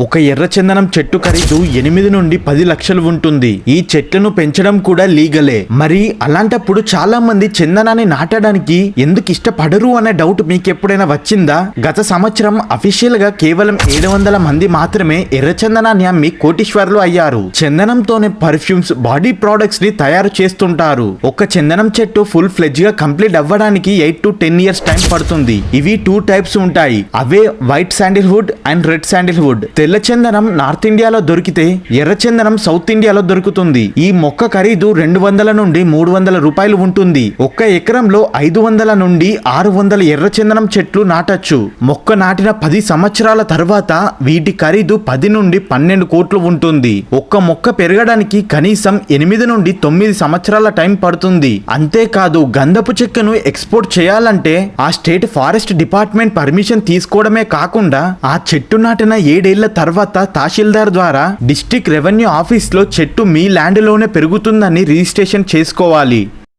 ఒక ఎర్ర చందనం చెట్టు ఖరీదు ఎనిమిది నుండి పది లక్షలు ఉంటుంది. ఈ చెట్లను పెంచడం కూడా లీగలే. మరి అలాంటప్పుడు చాలా మంది చందనాన్ని నాటడానికి ఎందుకు ఇష్టపడరు అనే డౌట్ మీకు ఎప్పుడైనా వచ్చిందా? గత సంవత్సరం అఫీషియల్గా కేవలం ఏడు వందల మంది మాత్రమే ఎర్ర చందనాన్ని అమ్మి కోటీశ్వర్లు అయ్యారు. చందనంతోనే పర్ఫ్యూమ్స్ బాడీ ప్రొడక్ట్స్ని తయారు చేస్తుంటారు. ఒక చందనం చెట్టు ఫుల్ ఫ్లెజ్గా కంప్లీట్ అవ్వడానికి eight to ten years time పడుతుంది. ఇవి టూ టైప్స్ ఉంటాయి. అవే white sandalwood and red sandalwood. తెల్ల చందనం నార్త్ ఇండియాలో దొరికితే ఎర్ర చందనం సౌత్ ఇండియాలో దొరుకుతుంది. ఈ మొక్క ఖరీదు రెండు వందల నుండి మూడు వందల రూపాయలు ఉంటుంది. ఒక్క ఎకరంలో ఐదు వందల నుండి ఆరు వందల ఎర్ర చందనం చెట్లు నాటచ్చు. మొక్క నాటిన పది సంవత్సరాల తర్వాత వీటి ఖరీదు పది నుండి పన్నెండు కోట్లు ఉంటుంది. ఒక్క మొక్క పెరగడానికి కనీసం ఎనిమిది నుండి తొమ్మిది సంవత్సరాల టైం పడుతుంది. అంతేకాదు గంధపు చెక్కను ఎక్స్పోర్ట్ చేయాలంటే ఆ స్టేట్ ఫారెస్ట్ డిపార్ట్మెంట్ పర్మిషన్ తీసుకోవడమే కాకుండా ఆ చెట్టు నాటిన ఏడేళ్ళ తర్వాత తహసీల్దార్ ద్వారా డిస్టిక్ రెవెన్యూ ఆఫీస్లో చెట్టు మీ ల్యాండ్లోనే పెరుగుతుందని రిజిస్ట్రేషన్ చేసుకోవాలి.